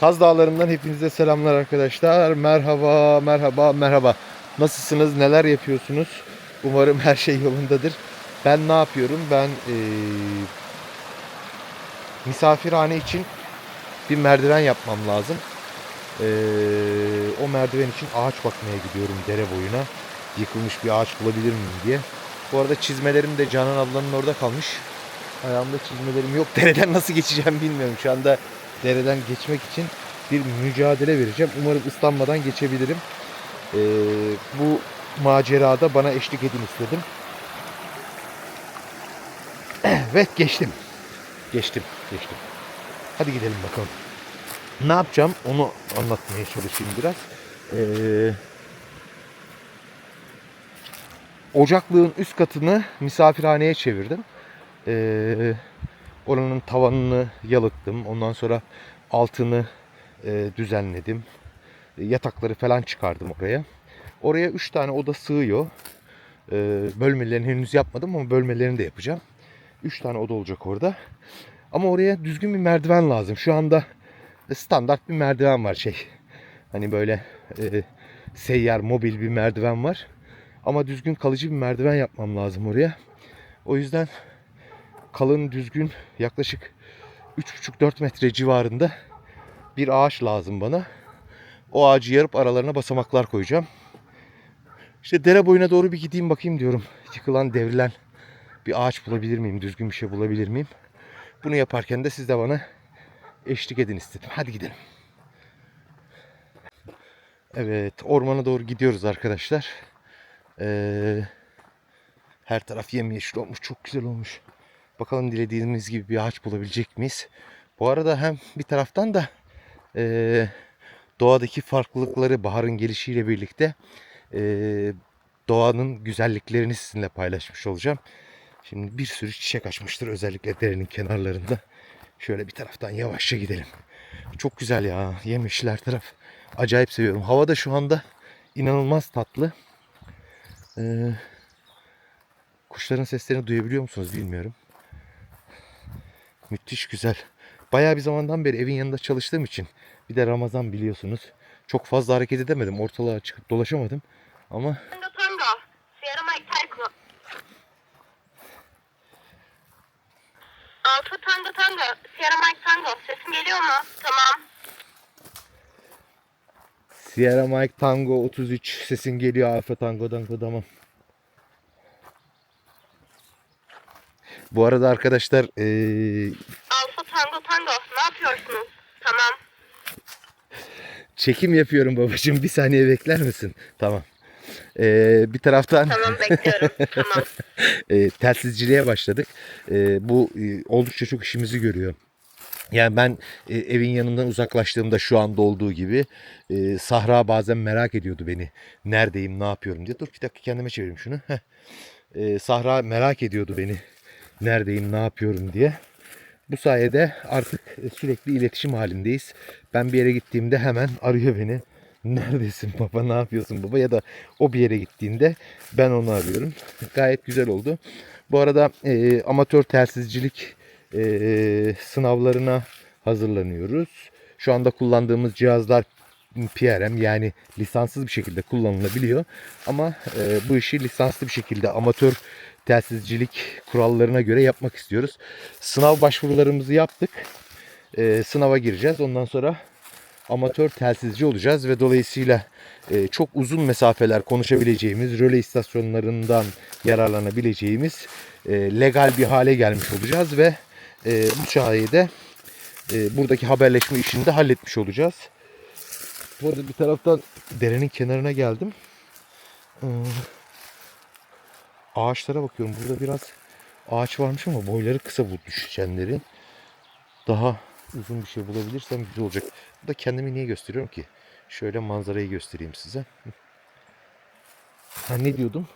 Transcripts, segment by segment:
Kaz Dağları'ndan hepinize selamlar arkadaşlar. Merhaba, merhaba, merhaba. Nasılsınız, neler yapıyorsunuz? Umarım her şey yolundadır. Ben ne yapıyorum? Ben eee, misafirhane için bir merdiven yapmam lazım. Eee, o merdiven için ağaç bakmaya gidiyorum dere boyuna. Yıkılmış bir ağaç bulabilir miyim diye. Bu arada çizmelerim de Canan ablanın orada kalmış. Ayağımda çizmelerim yok. Dereden nasıl geçeceğim bilmiyorum. Şu anda dereden geçmek için bir mücadele vereceğim. Umarım ıslanmadan geçebilirim. Ee, bu macerada bana eşlik edin istedim. Evet geçtim. Geçtim, geçtim. Hadi gidelim bakalım. Ne yapacağım onu anlatmaya çalışayım biraz. Ee, ocaklığın üst katını misafirhaneye çevirdim. Ee, oranın tavanını yalıttım. Ondan sonra altını e, düzenledim. E, Yatakları falan çıkardım oraya. Oraya 3 tane oda sığıyor. E, bölmelerini henüz yapmadım ama bölmelerini de yapacağım. 3 tane oda olacak orada. Ama oraya düzgün bir merdiven lazım. Şu anda standart bir merdiven var şey. Hani böyle e, seyyar mobil bir merdiven var. Ama düzgün kalıcı bir merdiven yapmam lazım oraya. O yüzden kalın düzgün yaklaşık 3,5-4 metre civarında bir ağaç lazım bana. O ağacı yarıp aralarına basamaklar koyacağım. İşte dere boyuna doğru bir gideyim bakayım diyorum. Yıkılan, devrilen bir ağaç bulabilir miyim? Düzgün bir şey bulabilir miyim? Bunu yaparken de siz de bana eşlik edin istedim. Hadi gidelim. Evet, ormana doğru gidiyoruz arkadaşlar. Ee, her taraf yemyeşil olmuş, çok güzel olmuş. Bakalım dilediğimiz gibi bir ağaç bulabilecek miyiz? Bu arada hem bir taraftan da eee, doğadaki farklılıkları baharın gelişiyle birlikte eee, doğanın güzelliklerini sizinle paylaşmış olacağım. Şimdi bir sürü çiçek açmıştır özellikle derenin kenarlarında. Şöyle bir taraftan yavaşça gidelim. Çok güzel ya. Yemyeşil her taraf. Acayip seviyorum. Hava da şu anda inanılmaz tatlı. Ee, kuşların seslerini duyabiliyor musunuz bilmiyorum. Müthiş güzel. Bayağı bir zamandan beri evin yanında çalıştığım için bir de Ramazan biliyorsunuz. Çok fazla hareket edemedim. Ortalığa çıkıp dolaşamadım. Ama Tango Tango. Sierra Mike Tango. Alfa Tango Tango. Sierra Mike Tango. Sesim geliyor mu? Tamam. Sierra Mike Tango 33 sesin geliyor Alfa Tango Tango tamam. Bu arada arkadaşlar eee, Alfa Tango Tango. Ne yapıyorsunuz? Tamam. çekim yapıyorum babacığım. Bir saniye bekler misin? Tamam. Eee, bir taraftan Tamam bekliyorum. tamam. e, telsizciliğe başladık. E, bu e, oldukça çok işimizi görüyor. Yani ben e, evin yanından uzaklaştığımda şu anda olduğu gibi e, Sahra bazen merak ediyordu beni. Neredeyim, ne yapıyorum diye. Dur bir dakika kendime çevireyim şunu. Heh. E, Sahra merak ediyordu beni. Neredeyim, ne yapıyorum diye. Bu sayede artık sürekli iletişim halindeyiz. Ben bir yere gittiğimde hemen arıyor beni. Neredesin baba, ne yapıyorsun baba? Ya da o bir yere gittiğinde ben onu arıyorum. Gayet güzel oldu. Bu arada e, amatör telsizcilik e, sınavlarına hazırlanıyoruz. Şu anda kullandığımız cihazlar PRM yani lisanssız bir şekilde kullanılabiliyor. Ama e, bu işi lisanslı bir şekilde amatör telsizcilik kurallarına göre yapmak istiyoruz. Sınav başvurularımızı yaptık. E, sınava gireceğiz. Ondan sonra amatör telsizci olacağız ve dolayısıyla e, çok uzun mesafeler konuşabileceğimiz röle istasyonlarından yararlanabileceğimiz e, legal bir hale gelmiş olacağız ve e, bu sayede e, buradaki haberleşme işini de halletmiş olacağız. Bu arada bir taraftan derenin kenarına geldim. Ee, ağaçlara bakıyorum. Burada biraz ağaç varmış ama boyları kısa bu düşenleri. Daha uzun bir şey bulabilirsem güzel olacak. Bu da kendimi niye gösteriyorum ki? Şöyle manzarayı göstereyim size. Ha, ne diyordum?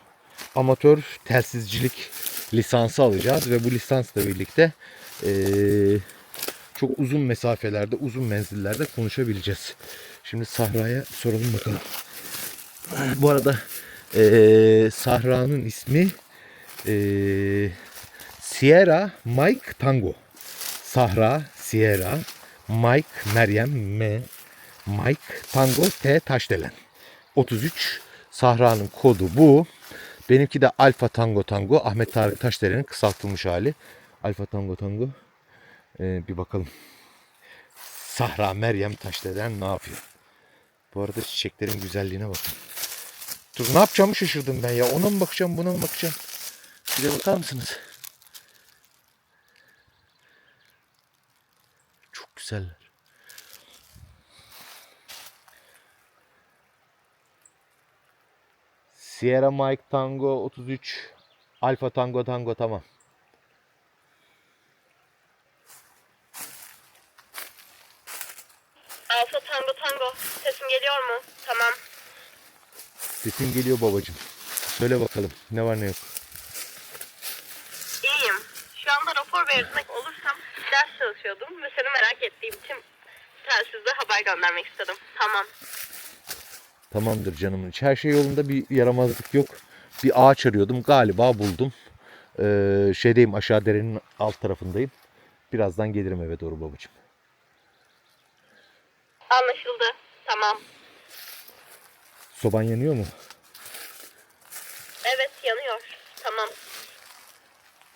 Amatör telsizcilik lisansı alacağız ve bu lisansla birlikte eee, çok uzun mesafelerde, uzun menzillerde konuşabileceğiz. Şimdi Sahra'ya soralım bakalım. Bu arada eee Sahra'nın ismi eee, Sierra Mike Tango. Sahra, Sierra, Mike Meryem M. Mike Tango T Taşdelen. 33 Sahra'nın kodu bu. Benimki de Alfa Tango Tango. Ahmet Tarık Taşdelen'in kısaltılmış hali. Alfa Tango Tango. Ee, bir bakalım. Sahra Meryem Taşdelen ne yapıyor? Bu arada çiçeklerin güzelliğine bakın. Dur ne yapacağımı şaşırdım ben ya. Ona mı bakacağım buna mı bakacağım? Bir de bakar mısınız? Çok güzeller. Sierra Mike Tango 33 Alfa Tango Tango tamam. Alfa Tango Tango. Sesim geliyor mu? Tamam. Sesin geliyor babacığım. Söyle bakalım ne var ne yok. İyiyim. Şu anda rapor vermek olursam ders çalışıyordum ve seni merak ettiğim için telsizde haber göndermek istedim. Tamam. Tamamdır canımın içi. Her şey yolunda bir yaramazlık yok. Bir ağaç arıyordum. Galiba buldum. Ee, şeydeyim aşağı derenin alt tarafındayım. Birazdan gelirim eve doğru babacığım. Anlaşıldı. Tamam. Soban yanıyor mu? Evet yanıyor. Tamam.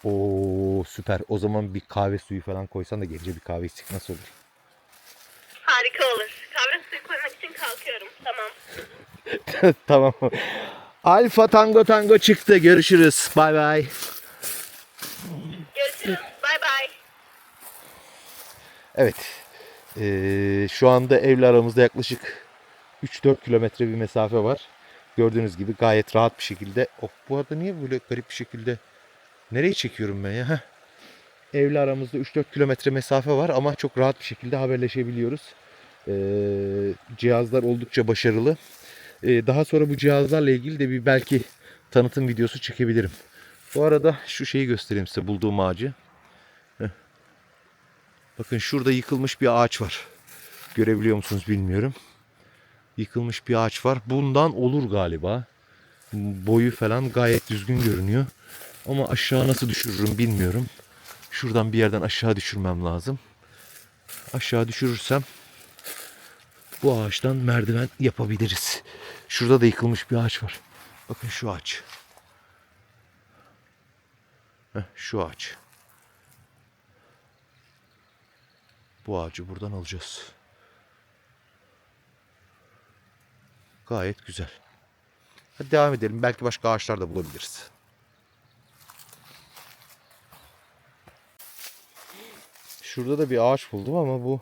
Oo süper. O zaman bir kahve suyu falan koysan da gece bir kahve içsek nasıl olur? Harika olur. Kahve suyu koymak için kalkıyorum. Tamam. tamam. Alfa Tango Tango çıktı. Görüşürüz. Bay bay. Görüşürüz. Bay bay. Evet. Ee, şu anda evle aramızda yaklaşık 3-4 kilometre bir mesafe var. Gördüğünüz gibi gayet rahat bir şekilde. Oh, bu arada niye böyle garip bir şekilde? Nereye çekiyorum ben ya? Heh. Aramızda 3-4 kilometre mesafe var ama çok rahat bir şekilde haberleşebiliyoruz. Ee, cihazlar oldukça başarılı. Ee, daha sonra bu cihazlarla ilgili de bir belki tanıtım videosu çekebilirim. Bu arada şu şeyi göstereyim size bulduğum ağacı. Bakın şurada yıkılmış bir ağaç var. Görebiliyor musunuz bilmiyorum. Yıkılmış bir ağaç var. Bundan olur galiba. Boyu falan gayet düzgün görünüyor. Ama aşağı nasıl düşürürüm bilmiyorum. Şuradan bir yerden aşağı düşürmem lazım. Aşağı düşürürsem bu ağaçtan merdiven yapabiliriz. Şurada da yıkılmış bir ağaç var. Bakın şu ağaç. Heh, şu ağaç. Bu ağacı buradan alacağız. Gayet güzel. Hadi devam edelim. Belki başka ağaçlar da bulabiliriz. Şurada da bir ağaç buldum ama bu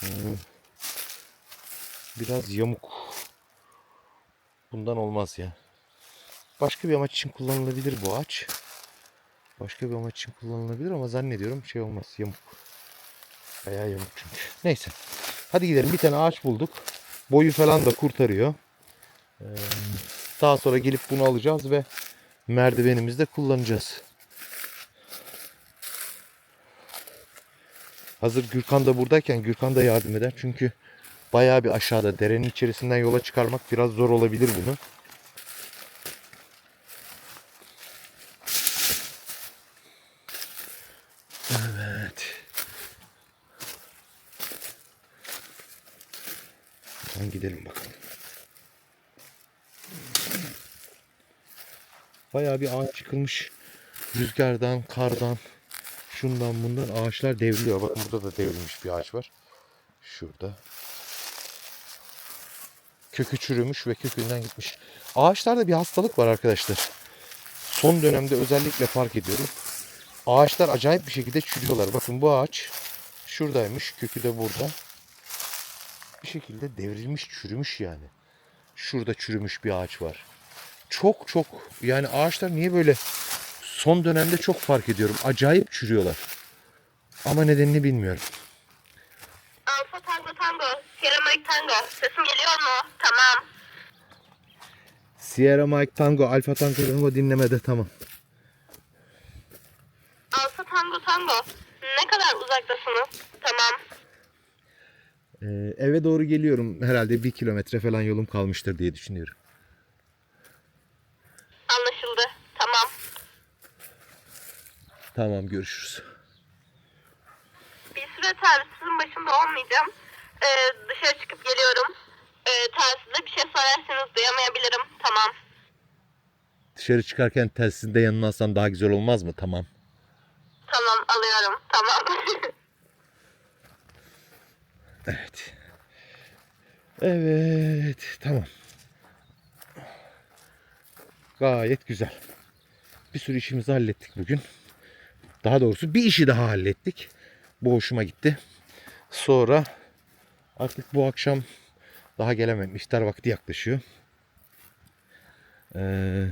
hmm, biraz yamuk. Bundan olmaz ya. Başka bir amaç için kullanılabilir bu ağaç. Başka bir amaç için kullanılabilir ama zannediyorum şey olmaz. Yamuk. Bayağı yamuk çünkü. Neyse. Hadi gidelim. Bir tane ağaç bulduk. Boyu falan da kurtarıyor. Ee, daha sonra gelip bunu alacağız ve merdivenimizde kullanacağız. Hazır Gürkan da buradayken Gürkan da yardım eder. Çünkü bayağı bir aşağıda derenin içerisinden yola çıkarmak biraz zor olabilir bunu. Hemen gidelim bakalım. Bayağı bir ağaç yıkılmış. Rüzgardan, kardan, şundan bundan ağaçlar devriliyor. Bakın burada da devrilmiş bir ağaç var. Şurada. Kökü çürümüş ve kökünden gitmiş. Ağaçlarda bir hastalık var arkadaşlar. Son dönemde özellikle fark ediyorum. Ağaçlar acayip bir şekilde çürüyorlar. Bakın bu ağaç şuradaymış. Kökü de burada. Bir şekilde devrilmiş, çürümüş yani. Şurada çürümüş bir ağaç var. Çok çok yani ağaçlar niye böyle son dönemde çok fark ediyorum. Acayip çürüyorlar. Ama nedenini bilmiyorum. Alfa Tango Tango. Sierra Mike Tango. Sesim geliyor mu? Tamam. Sierra Mike Tango, Alfa Tango Tango dinlemede tamam. Alfa Tango Tango. Ne kadar uzaktasınız? Tamam. Ee, eve doğru geliyorum. Herhalde bir kilometre falan yolum kalmıştır diye düşünüyorum. Anlaşıldı. Tamam. Tamam görüşürüz. Bir süre servisim telsizin başında olmayacağım. Ee, dışarı çıkıp geliyorum. Ee, telsizde bir şey sorarsanız duyamayabilirim. Tamam. Dışarı çıkarken telsizini de yanına alsan daha güzel olmaz mı? Tamam. Tamam alıyorum. Tamam. Evet. Evet. Tamam. Gayet güzel. Bir sürü işimizi hallettik bugün. Daha doğrusu bir işi daha hallettik. Bu hoşuma gitti. Sonra artık bu akşam daha gelemem. İftar vakti yaklaşıyor. Ee,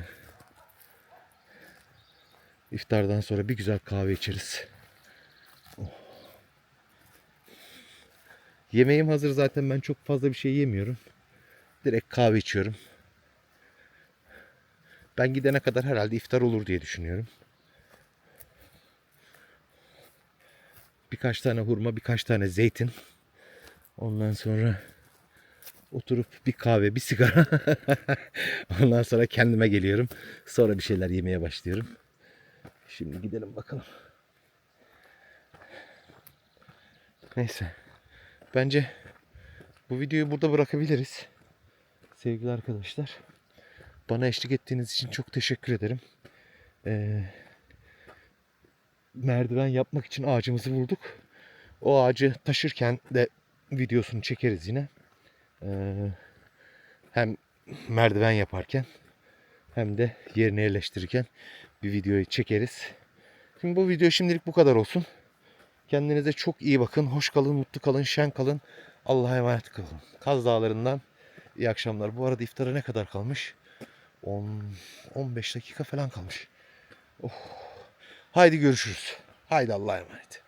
iftardan sonra bir güzel kahve içeriz. Yemeğim hazır zaten ben çok fazla bir şey yemiyorum. Direkt kahve içiyorum. Ben gidene kadar herhalde iftar olur diye düşünüyorum. Birkaç tane hurma, birkaç tane zeytin. Ondan sonra oturup bir kahve, bir sigara. Ondan sonra kendime geliyorum. Sonra bir şeyler yemeye başlıyorum. Şimdi gidelim bakalım. Neyse. Bence bu videoyu burada bırakabiliriz. Sevgili arkadaşlar. Bana eşlik ettiğiniz için çok teşekkür ederim. Ee, merdiven yapmak için ağacımızı bulduk. O ağacı taşırken de videosunu çekeriz yine. Ee, hem merdiven yaparken hem de yerine yerleştirirken bir videoyu çekeriz. Şimdi bu video şimdilik bu kadar olsun. Kendinize çok iyi bakın. Hoş kalın, mutlu kalın, şen kalın. Allah'a emanet kalın. Kaz Dağları'ndan iyi akşamlar. Bu arada iftara ne kadar kalmış? 10 15 dakika falan kalmış. Oh. Haydi görüşürüz. Haydi Allah'a emanet.